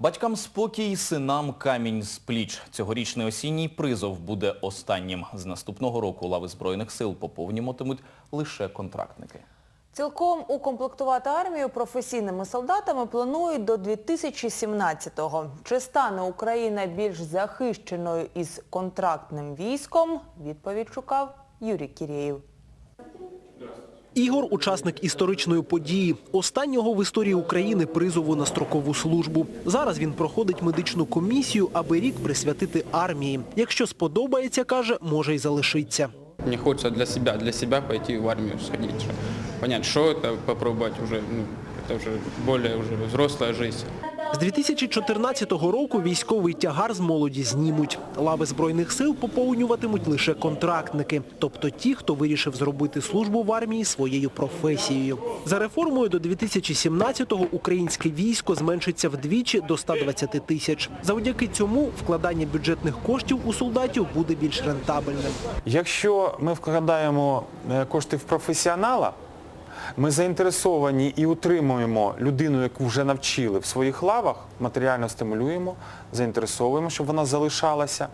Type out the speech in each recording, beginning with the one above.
Батькам спокій, синам камінь з пліч. Цьогорічний осінній призов буде останнім. З наступного року лави Збройних сил поповнюватимуть лише контрактники. Цілком укомплектувати армію професійними солдатами планують до 2017-го. Чи стане Україна більш захищеною із контрактним військом? Відповідь шукав Юрій Кірєєв. Ігор – учасник історичної події, останнього в історії України призову на строкову службу. Зараз він проходить медичну комісію, аби рік присвятити армії. Якщо сподобається, каже, може й залишиться. Мені хочеться для себе, для себе пойти в армію, сходити, понять, що це, спробувати вже ну, це вже більш вже взросла жизнь. З 2014 року військовий тягар з молоді знімуть. Лави Збройних сил поповнюватимуть лише контрактники, тобто ті, хто вирішив зробити службу в армії своєю професією. За реформою до 2017-го українське військо зменшиться вдвічі до 120 тисяч. Завдяки цьому вкладання бюджетних коштів у солдатів буде більш рентабельним. Якщо ми вкладаємо е, кошти в професіонала, ми заінтересовані і утримуємо людину, яку вже навчили в своїх лавах, матеріально стимулюємо, заінтересовуємо, щоб вона залишалася,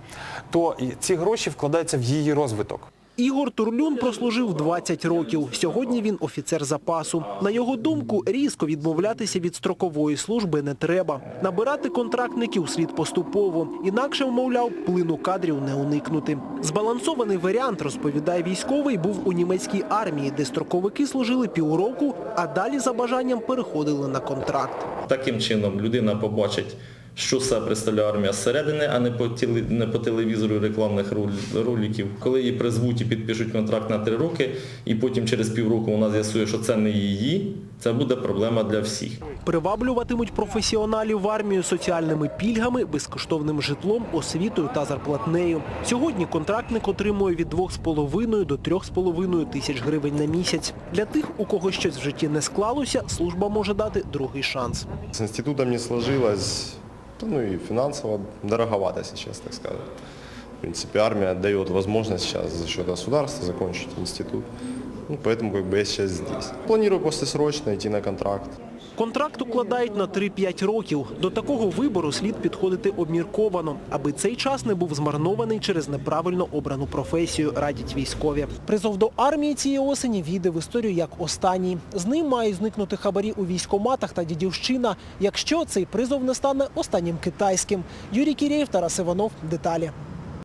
то ці гроші вкладаються в її розвиток. Ігор Турлюн прослужив 20 років. Сьогодні він офіцер запасу. На його думку, різко відмовлятися від строкової служби не треба. Набирати контрактників слід поступово. Інакше, мовляв, плину кадрів не уникнути. Збалансований варіант, розповідає військовий, був у німецькій армії, де строковики служили півроку, а далі за бажанням переходили на контракт. Таким чином людина побачить, що все представляє армія зсередини, а не по, тіли, не по телевізору рекламних роликів. Коли її призвуть і підпишуть контракт на три роки, і потім через півроку вона з'ясує, що це не її, це буде проблема для всіх. Приваблюватимуть професіоналів в армію соціальними пільгами, безкоштовним житлом, освітою та зарплатнею. Сьогодні контрактник отримує від 2,5 до 3,5 тисяч гривень на місяць. Для тих, у кого щось в житті не склалося, служба може дати другий шанс. С институтом не сложилось, ну и финансово дороговато сейчас, так сказать. В принципе, армия дает возможность сейчас за счет государства закончить институт. Ну, поэтому как бы я сейчас здесь. Планирую послесрочно идти на контракт. Контракт укладають на 3-5 років. До такого вибору слід підходити обмірковано, аби цей час не був змарнований через неправильно обрану професію, радять військові. Призов до армії цієї осені війде в історію як останній. З ним мають зникнути хабарі у військоматах та дідівщина, якщо цей призов не стане останнім китайським. Юрій Кірєєв, Тарас Іванов. Деталі.